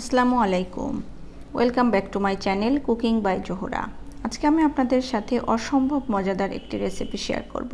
আসসালামু আলাইকুম। Welcome back to my channel cooking by Zohra আজকে আমি আপনাদের সাথে অসম্ভব মজাদার একটি রেসিপি শেয়ার করব।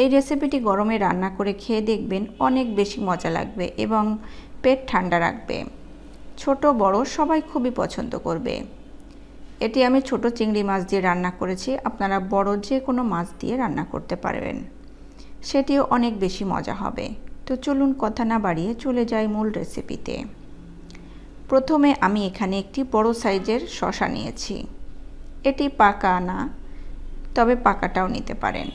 এই রেসিপিটি গরমে রান্না করে খেয়ে দেখবেন অনেক বেশি মজা লাগবে এবং পেট ঠান্ডা রাখবে। ছোট, বড় সবাই খুবই পছন্দ করবে। এটি আমি ছোট চিংড়ি মাছ দিয়ে রান্না করেছি, আপনারা বড় যে কোনো মাছ দিয়ে রান্না করতে পারবেন। সেটিও অনেক বেশি মজা হবে। তো চলুন কথা না বাড়িয়ে চলে যাই মূল রেসিপিতে প্রথমে আমি এখানে একটি বড় সাইজের শশা নিয়েছি। এটি পাকা না, তবে পাকাটাও নিতে পারেন।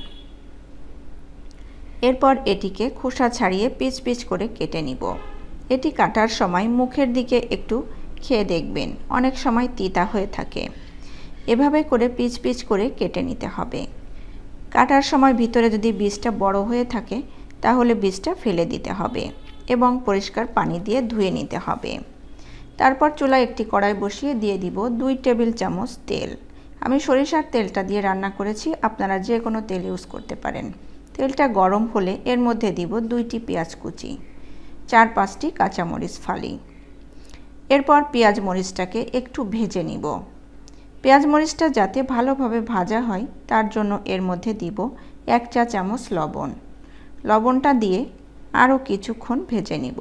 এরপর এটিকে খোসা ছাড়িয়ে পিচ পিচ করে কেটে নিব। এটি কাটার সময় মুখের দিকে একটু খেয়ে দেখবেন, অনেক সময় তিতা হয়ে থাকে। এভাবে করে পিচ পিচ করে কেটে নিতে হবে। কাটার সময় ভিতরে যদি বীজটা বড় হয়ে থাকে, তাহলে বীজটা ফেলে দিতে হবে এবং পরিষ্কার পানি দিয়ে ধুয়ে নিতে হবে। তারপর চুলায় একটি কড়াই বসিয়ে দিয়ে দিব দুই টেবিল চামচ তেল। আমি সরিষার তেলটা দিয়ে রান্না করেছি, আপনারা যে কোনো তেল ইউজ করতে পারেন। তেলটা গরম হলে এর মধ্যে দিব দুইটি পেঁয়াজ কুচি, চার পাঁচটি কাঁচামরিচ ফালি। এরপর পেঁয়াজ মরিচটাকে একটু ভেজে নিব। পেঁয়াজ মরিচটা যাতে ভালোভাবে ভাজা হয়, তার জন্য এর মধ্যে দিব এক চা চামচ লবণ। লবণটা দিয়ে আরও কিছুক্ষণ ভেজে নিব।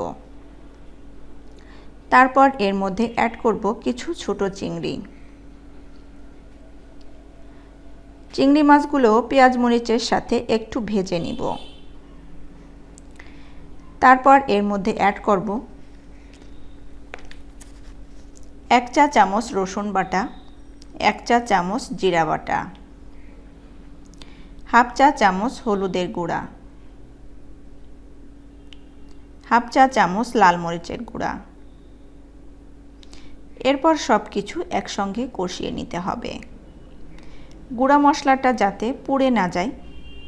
তারপর এর মধ্যে অ্যাড করব কিছু ছোট চিংড়ি। চিংড়ি মাছগুলো পেঁয়াজ মরিচের সাথে একটু ভেজে নিব। তারপর এর মধ্যে অ্যাড করব এক চা চামচ রসুন বাটা, এক চা চামচ জিরা বাটা, হাফ চা চামচ হলুদের গুঁড়া, হাফ চা চামচ লাল মরিচের গুঁড়া। এরপর সব কিছু একসঙ্গে কষিয়ে নিতে হবে। গুঁড়া মশলাটা যাতে পুড়ে না যায়,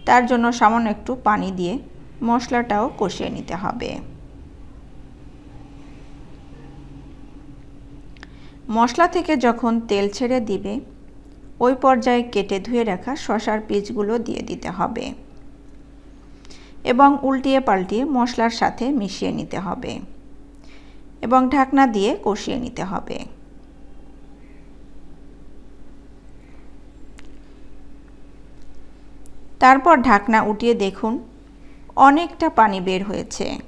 তার জন্য সামান্য একটু পানি দিয়ে মশলাটাও কষিয়ে নিতে হবে। মশলা থেকে যখন তেল ছেড়ে দিবে, ওই পর্যায়ে কেটে ধুয়ে রাখা শশার পিচগুলো দিয়ে দিতে হবে এবং উল্টিয়ে পাল্টিয়ে মশলার সাথে মিশিয়ে নিতে হবে। এবং ঢাকনা দিয়ে কষিয়ে নিতে হবে। তারপর ঢাকনা উঠিয়ে দেখুন, অনেকটা পানি বের হয়েছে।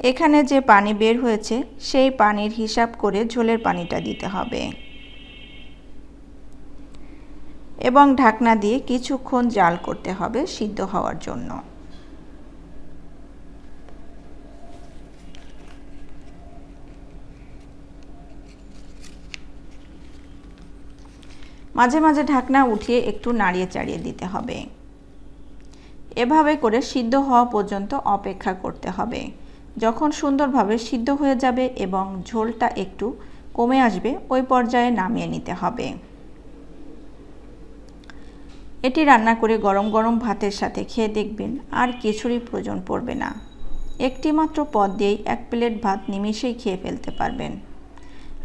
এখানে যে পানি বের হয়েছে, সেই পানির হিসাব করে ঝোলের পানিটা দিতে হবে। এবং ঢাকনা দিয়ে কিছুক্ষণ জাল করতে হবে সিদ্ধ হওয়ার জন্য। মাঝে মাঝে ঢাকনা উঠিয়ে একটু নাড়িয়ে চাড়িয়ে দিতে হবে। এভাবে করে সিদ্ধ হওয়া পর্যন্ত অপেক্ষা করতে হবে। যখন সুন্দরভাবে সিদ্ধ হয়ে যাবে এবং ঝোলটা একটু কমে আসবে, ওই পর্যায়ে নামিয়ে নিতে হবে। এটি রান্না করে গরম গরম ভাতের সাথে খেয়ে দেখবেন আর কিছুরই প্রয়োজন পড়বে না। একটি মাত্র পদ দিয়েই এক প্লেট ভাত নিমিষেই খেয়ে ফেলতে পারবেন।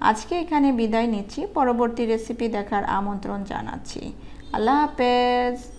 আজকে এখানে বিদায় নিচ্ছি। পরবর্তী রেসিপি দেখার আমন্ত্রণ জানাচ্ছি। আল্লাহ হাফেজ।